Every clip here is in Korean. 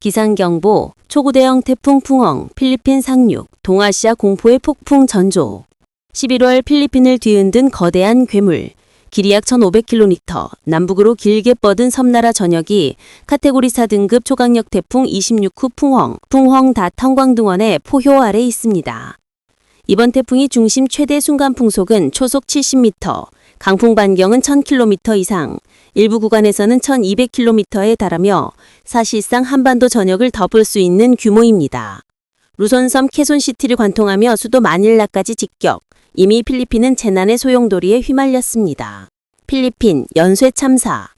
기상경보, 초고대형 태풍 풍엉, 필리핀 상륙, 동아시아 공포의 폭풍 전조. 11월 필리핀을 뒤흔든 거대한 괴물. 길이 약 1,500km, 남북으로 길게 뻗은 섬나라 전역이 카테고리 4등급 초강력 태풍 26후 풍엉, 풍헝 다 텅광등원의 포효 아래 있습니다. 이번 태풍이 중심 최대 순간 풍속은 초속 70m, 강풍 반경은 1000km 이상, 일부 구간에서는 1200km에 달하며 사실상 한반도 전역을 덮을 수 있는 규모입니다. 루손섬 케손시티를 관통하며 수도 마닐라까지 직격, 이미 필리핀은 재난의 소용돌이에 휘말렸습니다. 필리핀 연쇄 참사.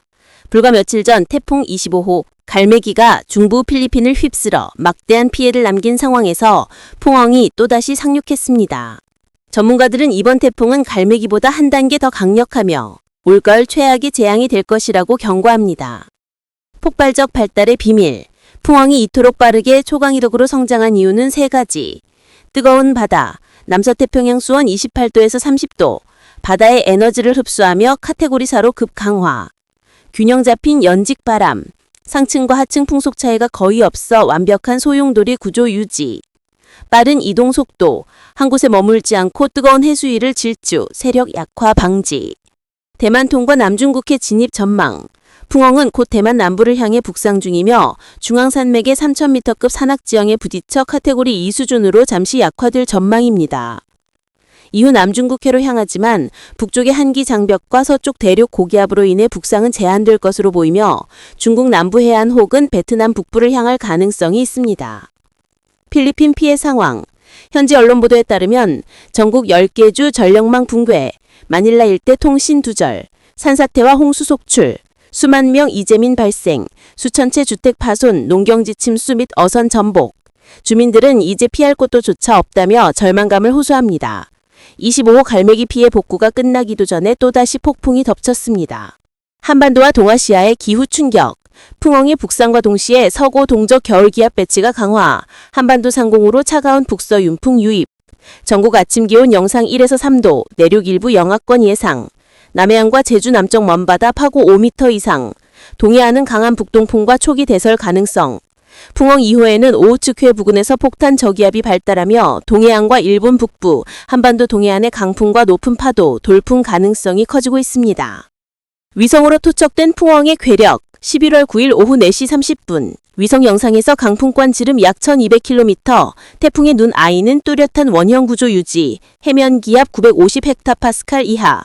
불과 며칠 전 태풍 25호 갈매기가 중부 필리핀을 휩쓸어 막대한 피해를 남긴 상황에서 풍엉이 또다시 상륙했습니다. 전문가들은 이번 태풍은 갈매기보다 한 단계 더 강력하며 올가을 최악의 재앙이 될 것이라고 경고합니다. 폭발적 발달의 비밀. 풍엉이 이토록 빠르게 초강이력으로 성장한 이유는 세 가지. 뜨거운 바다, 남서태평양 수온 28도에서 30도, 바다의 에너지를 흡수하며 카테고리 4로 급강화, 균형 잡힌 연직 바람, 상층과 하층 풍속 차이가 거의 없어 완벽한 소용돌이 구조 유지, 빠른 이동 속도, 한 곳에 머물지 않고 뜨거운 해수 위를 질주, 세력 약화 방지, 대만 통과 남중국해 진입 전망, 풍엉은 곧 대만 남부를 향해 북상 중이며 중앙산맥의 3,000m급 산악 지형에 부딪혀 카테고리 2 수준으로 잠시 약화될 전망입니다. 이후 남중국해로 향하지만 북쪽의 한기 장벽과 서쪽 대륙 고기압으로 인해 북상은 제한될 것으로 보이며 중국 남부 해안 혹은 베트남 북부를 향할 가능성이 있습니다. 필리핀 피해 상황 현지 언론 보도에 따르면 전국 10개 주 전력망 붕괴, 마닐라 일대 통신 두절, 산사태와 홍수 속출, 수만 명 이재민 발생, 수천 채 주택 파손, 농경지 침수 및 어선 전복. 주민들은 이제 피할 곳도 조차 없다며 절망감을 호소합니다. 25호 갈매기 피해 복구가 끝나기도 전에 또다시 폭풍이 덮쳤습니다. 한반도와 동아시아의 기후 충격. 풍엉의 북상과 동시에 서고 동적 겨울 기압 배치가 강화, 한반도 상공으로 차가운 북서 윤풍 유입, 전국 아침 기온 영상 1에서 3도, 내륙 일부 영하권 예상, 남해안과 제주 남쪽 먼바다 파고 5m 이상, 동해안은 강한 북동풍과 초기 대설 가능성, 풍엉 이후에는 오우츠크해 부근에서 폭탄 저기압이 발달하며 동해안과 일본 북부, 한반도 동해안의 강풍과 높은 파도, 돌풍 가능성이 커지고 있습니다. 위성으로 투척된 풍엉의 괴력 11월 9일 오후 4시 30분. 위성 영상에서 강풍권 지름 약 1200km, 태풍의 눈 아이는 뚜렷한 원형 구조 유지, 해면 기압 950헥타파스칼 이하,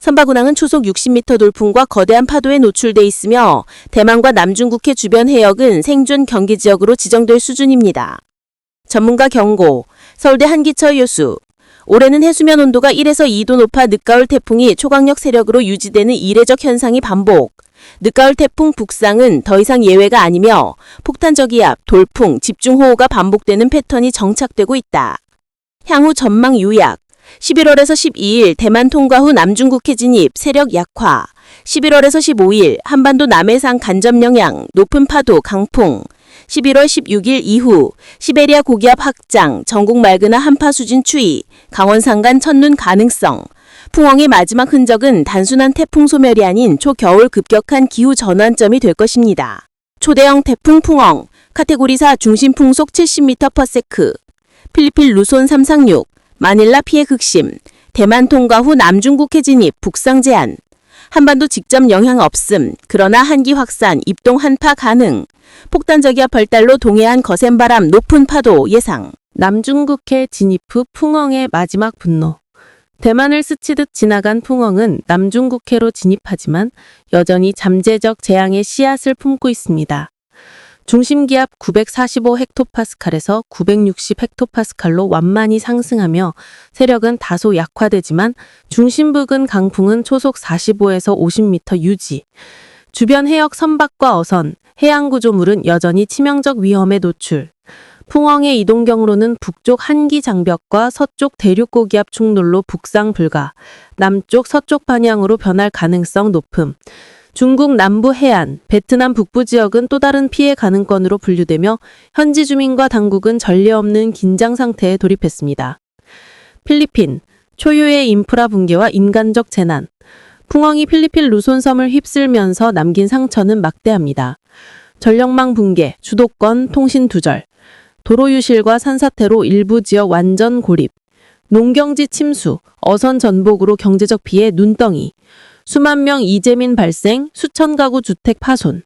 선박 운항은 초속 60m 돌풍과 거대한 파도에 노출돼 있으며 대만과 남중국해 주변 해역은 생존 경계 지역으로 지정될 수준입니다. 전문가 경고, 서울대 한기철 교수, 올해는 해수면 온도가 1에서 2도 높아 늦가을 태풍이 초강력 세력으로 유지되는 이례적 현상이 반복. 늦가을 태풍 북상은 더 이상 예외가 아니며 폭탄저기압, 돌풍, 집중호우가 반복되는 패턴이 정착되고 있다. 향후 전망 요약. 11월에서 12일 대만 통과 후 남중국해 진입, 세력 약화. 11월에서 15일 한반도 남해상 간접 영향, 높은 파도, 강풍. 11월 16일 이후 시베리아 고기압 확장, 전국 맑으나 한파 수준 추이, 강원 산간 첫눈 가능성. 풍엉의 마지막 흔적은 단순한 태풍 소멸이 아닌 초겨울 급격한 기후 전환점이 될 것입니다. 초대형 태풍 풍엉, 카테고리 4 중심 풍속 70m/s, 필리핀 루손 336, 마닐라 피해 극심, 대만 통과 후 남중국해 진입, 북상 제한, 한반도 직접 영향 없음, 그러나 한기 확산, 입동 한파 가능, 폭탄저기압 발달로 동해안 거센 바람, 높은 파도 예상. 남중국해 진입 후 풍엉의 마지막 분노. 대만을 스치듯 지나간 풍엉은 남중국해로 진입하지만 여전히 잠재적 재앙의 씨앗을 품고 있습니다. 중심기압 945헥토파스칼에서 960헥토파스칼로 완만히 상승하며 세력은 다소 약화되지만 중심 부근 강풍은 초속 45에서 50m 유지. 주변 해역 선박과 어선, 해양 구조물은 여전히 치명적 위험에 노출. 풍엉의 이동 경로는 북쪽 한기 장벽과 서쪽 대륙 고기압 충돌로 북상 불가, 남쪽 서쪽 방향으로 변할 가능성 높음. 중국 남부 해안, 베트남 북부 지역은 또 다른 피해 가능권으로 분류되며 현지 주민과 당국은 전례 없는 긴장 상태에 돌입했습니다. 필리핀, 초유의 인프라 붕괴와 인간적 재난. 풍엉이 필리핀 루손섬을 휩쓸면서 남긴 상처는 막대합니다. 전력망 붕괴, 주도권 통신 두절, 도로 유실과 산사태로 일부 지역 완전 고립, 농경지 침수, 어선 전복으로 경제적 피해 눈덩이, 수만 명 이재민 발생, 수천 가구 주택 파손.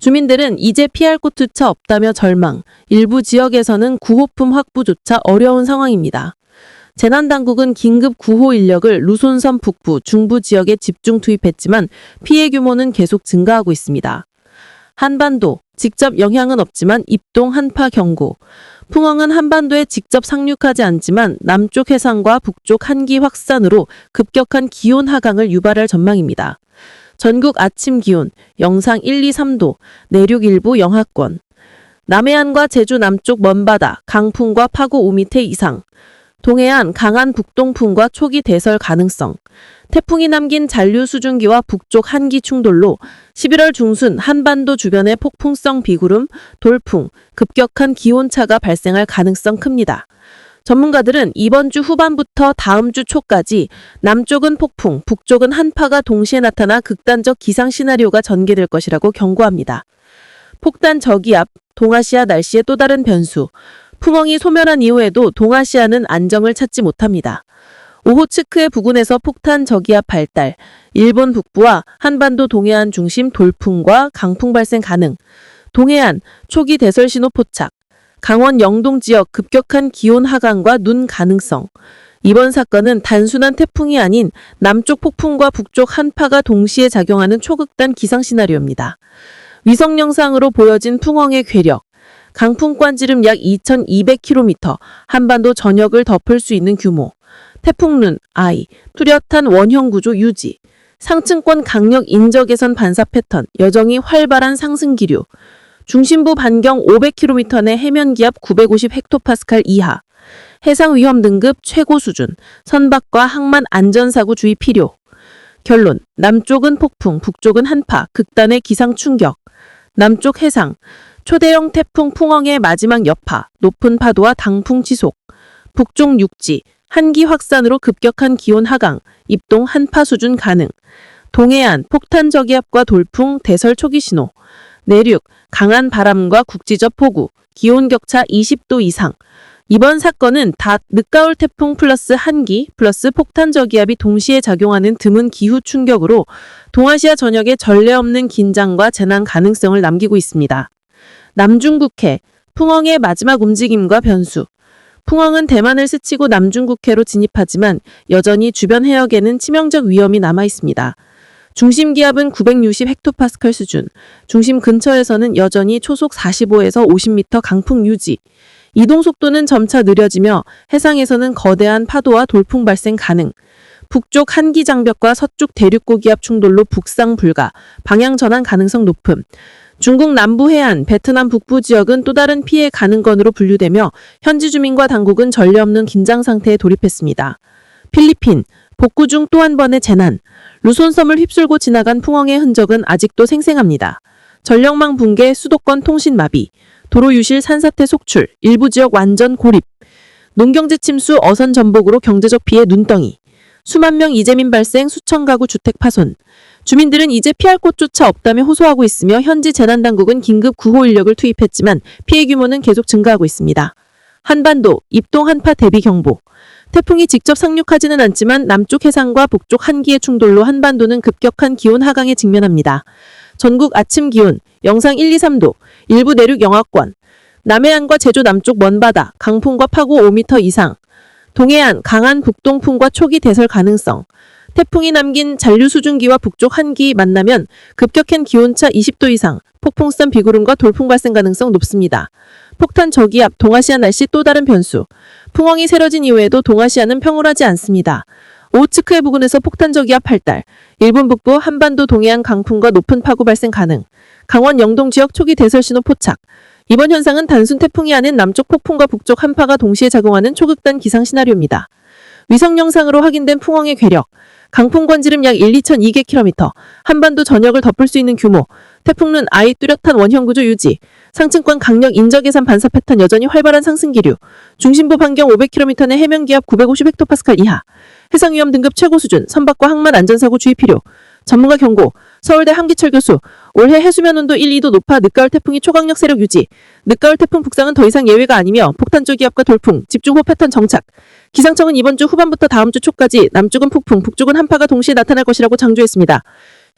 주민들은 이제 피할 곳조차 없다며 절망, 일부 지역에서는 구호품 확보조차 어려운 상황입니다. 재난당국은 긴급 구호 인력을 루손섬 북부, 중부 지역에 집중 투입했지만 피해 규모는 계속 증가하고 있습니다. 한반도, 직접 영향은 없지만 입동 한파 경고. 풍엉은 한반도에 직접 상륙하지 않지만 남쪽 해상과 북쪽 한기 확산으로 급격한 기온 하강을 유발할 전망입니다. 전국 아침 기온 영상 1, 2, 3도, 내륙 일부 영하권. 남해안과 제주 남쪽 먼바다, 강풍과 파고 5m 이상. 동해안 강한 북동풍과 초기 대설 가능성. 태풍이 남긴 잔류 수증기와 북쪽 한기 충돌로 11월 중순 한반도 주변에 폭풍성 비구름, 돌풍, 급격한 기온차가 발생할 가능성 큽니다. 전문가들은 이번 주 후반부터 다음 주 초까지 남쪽은 폭풍, 북쪽은 한파가 동시에 나타나 극단적 기상 시나리오가 전개될 것이라고 경고합니다. 폭탄 저기압, 동아시아 날씨의 또 다른 변수. 풍엉이 소멸한 이후에도 동아시아는 안정을 찾지 못합니다. 오호츠크해 부근에서 폭탄 저기압 발달, 일본 북부와 한반도 동해안 중심 돌풍과 강풍 발생 가능, 동해안 초기 대설 신호 포착, 강원 영동 지역 급격한 기온 하강과 눈 가능성. 이번 사건은 단순한 태풍이 아닌 남쪽 폭풍과 북쪽 한파가 동시에 작용하는 초극단 기상 시나리오입니다. 위성 영상으로 보여진 풍엉의 괴력, 강풍권 지름 약 2,200km, 한반도 전역을 덮을 수 있는 규모, 태풍눈, 아이, 뚜렷한 원형 구조 유지, 상층권 강력 인적외선 반사 패턴, 여정이 활발한 상승 기류, 중심부 반경 500km 내 해면 기압 950 헥토파스칼 이하, 해상 위험 등급 최고 수준, 선박과 항만 안전사고 주의 필요. 결론, 남쪽은 폭풍, 북쪽은 한파, 극단의 기상 충격. 남쪽 해상, 초대형 태풍 풍엉의 마지막 여파, 높은 파도와 강풍 지속. 북쪽 육지, 한기 확산으로 급격한 기온 하강, 입동 한파 수준 가능. 동해안, 폭탄 저기압과 돌풍, 대설 초기 신호. 내륙, 강한 바람과 국지적 폭우, 기온 격차 20도 이상. 이번 사건은 다 늦가을 태풍 플러스 한기 플러스 폭탄 저기압이 동시에 작용하는 드문 기후 충격으로 동아시아 전역에 전례 없는 긴장과 재난 가능성을 남기고 있습니다. 남중국해, 풍엉의 마지막 움직임과 변수. 풍엉은 대만을 스치고 남중국해로 진입하지만 여전히 주변 해역에는 치명적 위험이 남아 있습니다. 중심 기압은 960 헥토파스칼 수준, 중심 근처에서는 여전히 초속 45에서 50m 강풍 유지. 이동 속도는 점차 느려지며 해상에서는 거대한 파도와 돌풍 발생 가능. 북쪽 한기 장벽과 서쪽 대륙 고기압 충돌로 북상 불가, 방향 전환 가능성 높음. 중국 남부 해안, 베트남 북부 지역은 또 다른 피해 가능건으로 분류되며 현지 주민과 당국은 전례 없는 긴장 상태에 돌입했습니다. 필리핀, 복구 중 또 한 번의 재난. 루손섬을 휩쓸고 지나간 풍엉의 흔적은 아직도 생생합니다. 전력망 붕괴, 수도권 통신 마비, 도로 유실 산사태 속출, 일부 지역 완전 고립, 농경지 침수, 어선 전복으로 경제적 피해 눈덩이, 수만 명 이재민 발생, 수천 가구 주택 파손. 주민들은 이제 피할 곳조차 없다며 호소하고 있으며 현지 재난당국은 긴급 구호 인력을 투입했지만 피해 규모는 계속 증가하고 있습니다. 한반도, 입동 한파 대비 경보. 태풍이 직접 상륙하지는 않지만 남쪽 해상과 북쪽 한기의 충돌로 한반도는 급격한 기온 하강에 직면합니다. 전국 아침 기온 영상 1, 2, 3도, 일부 내륙 영하권, 남해안과 제주 남쪽 먼바다, 강풍과 파고 5m 이상, 동해안 강한 북동풍과 초기 대설 가능성, 태풍이 남긴 잔류 수증기와 북쪽 한기 만나면 급격한 기온차 20도 이상, 폭풍성 비구름과 돌풍 발생 가능성 높습니다. 폭탄 저기압, 동아시아 날씨 또 다른 변수. 풍엉이 새뤄진 이후에도 동아시아는 평온하지 않습니다. 오츠크해 부근에서 폭탄 저기압 발달, 일본 북부 한반도 동해안 강풍과 높은 파고 발생 가능, 강원 영동 지역 초기 대설 신호 포착. 이번 현상은 단순 태풍이 아닌 남쪽 폭풍과 북쪽 한파가 동시에 작용하는 초극단 기상 시나리오입니다. 위성 영상으로 확인된 풍엉의 괴력, 강풍 권지름 약 1, 2,200km, 한반도 전역을 덮을 수 있는 규모, 태풍은 아이 뚜렷한 원형 구조 유지, 상층권 강력 인적외산 반사 패턴 여전히 활발한 상승 기류, 중심부 반경 500km 내 해면 기압 950 헥토파스칼 이하, 해상 위험 등급 최고 수준, 선박과 항만 안전사고 주의 필요, 전문가 경고. 서울대 한기철 교수. 올해 해수면 온도 1, 2도 높아 늦가을 태풍이 초강력 세력 유지. 늦가을 태풍 북상은 더 이상 예외가 아니며 폭탄 쪽 기압과 돌풍, 집중호 패턴 정착. 기상청은 이번 주 후반부터 다음 주 초까지 남쪽은 폭풍, 북쪽은 한파가 동시에 나타날 것이라고 장조했습니다.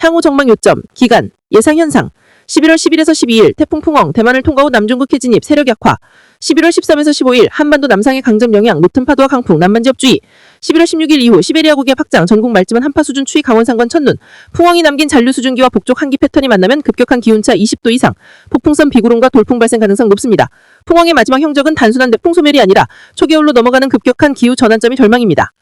향후 전망 요점, 기간, 예상 현상. 11월 10일에서 12일 태풍 풍엉 대만을 통과 후 남중국 해 진입 세력 약화. 11월 13에서 15일 한반도 남상의 강점 영향 높은 파도와 강풍 남만 지역 주의. 11월 16일 이후 시베리아 고기압 확장 전국 말지만 한파 수준 추위 강원 상권 첫눈. 풍엉이 남긴 잔류 수증기와 북쪽 한기 패턴이 만나면 급격한 기온차 20도 이상. 폭풍선 비구름과 돌풍 발생 가능성 높습니다. 풍엉의 마지막 형적은 단순한 대풍 소멸이 아니라 초겨울로 넘어가는 급격한 기후 전환점이 절망입니다.